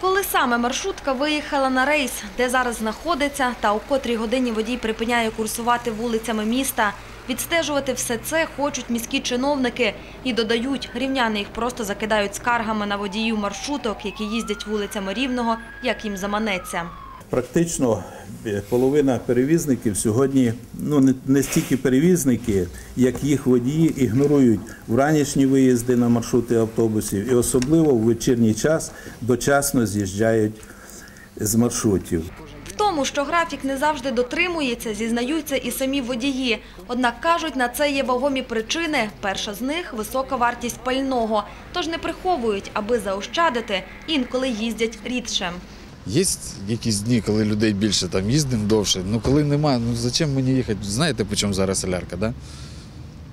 Коли саме маршрутка виїхала на рейс, де зараз знаходиться, та у котрій годині водій припиняє курсувати вулицями міста, відстежувати все це хочуть міські чиновники і додають, рівняни їх просто закидають скаргами на водіїв маршруток, які їздять вулицями Рівного, як їм заманеться. Практично е, половина перевізників сьогодні, ну не, стільки перевізники, як їх водії ігнорують вранішні виїзди на маршрути автобусів і особливо в вечірній час дочасно з'їжджають з маршрутів. В тому, що графік не завжди дотримується, зізнаються і самі водії. Однак кажуть, на це є вагомі причини. Перша з них – висока вартість пального. Тож не приховують, аби заощадити, інколи їздять рідше. Є якісь дні, коли людей більше там їздимо довше. Ну коли немає, ну зачем мені їхати? Знаєте, по чому зараз солярка, да?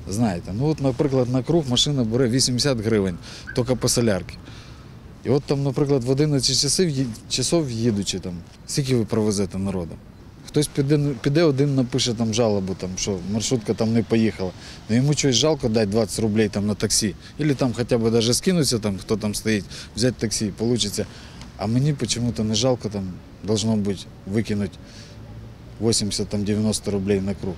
Знаєте. Ну от, наприклад, на круг машина бере 80 гривень, тільки по солярці. І от там, наприклад, в 11 часів, часов їдучи там, скільки ви провезете народу? Хтось піде, піде один напише там жалобу, там, що маршрутка там не поїхала. Ну йому щось жалко дати 20 рублей там, на таксі. Або там хоча б даже скинуться, там, хто там стоїть, взяти таксі, вийде. А мені почему-то не жалко, там должно бути викинути 80-90 рублей на круг.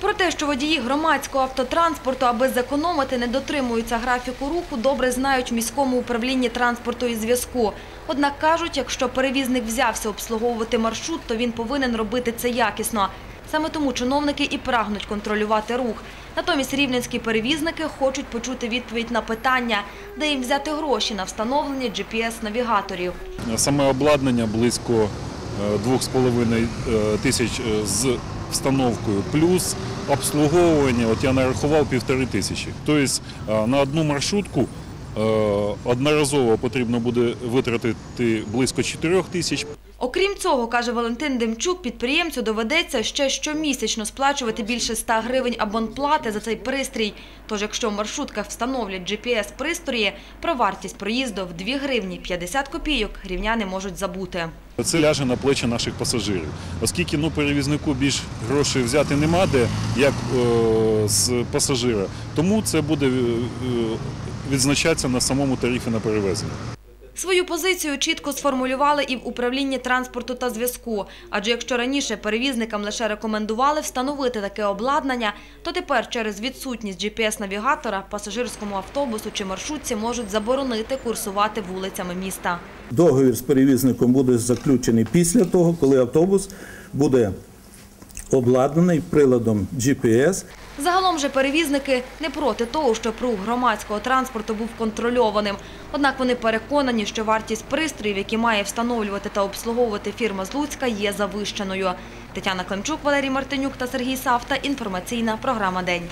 Про те, що водії громадського автотранспорту, аби зекономити, не дотримуються графіку руху, добре знають в міському управлінні транспорту і зв'язку. Однак кажуть, якщо перевізник взявся обслуговувати маршрут, то він повинен робити це якісно. Саме тому чиновники і прагнуть контролювати рух. Натомість рівненські перевізники хочуть почути відповідь на питання, де їм взяти гроші на встановлення GPS-навігаторів. Саме обладнання близько е, 2,5 е, тисяч е, з встановкою, плюс обслуговування, от я нарахував півтори тисячі. Тобто е, на одну маршрутку е, одноразово потрібно буде витратити близько 4 тисяч. Окрім цього, каже Валентин Демчук, підприємцю доведеться ще щомісячно сплачувати більше 100 гривень абонплати за цей пристрій. Тож, якщо в маршрутках встановлять GPS-пристрої, про вартість проїзду в 2 гривні 50 копійок рівняни можуть забути. Це ляже на плечі наших пасажирів. Оскільки ну, перевізнику більш грошей взяти нема де, як е, з пасажира, тому це буде е, відзначатися на самому тарифі на перевезення. Свою позицію чітко сформулювали і в управлінні транспорту та зв'язку. Адже якщо раніше перевізникам лише рекомендували встановити таке обладнання, то тепер через відсутність GPS-навігатора пасажирському автобусу чи маршрутці можуть заборонити курсувати вулицями міста. Договір з перевізником буде заключений після того, коли автобус буде обладнаний приладом GPS Загалом же перевізники не проти того, щоб рух громадського транспорту був контрольованим. Однак вони переконані, що вартість пристроїв, які має встановлювати та обслуговувати фірма з Луцька, є завищеною. Тетяна Климчук, Валерій Мартинюк та Сергій Савта. Інформаційна програма «День».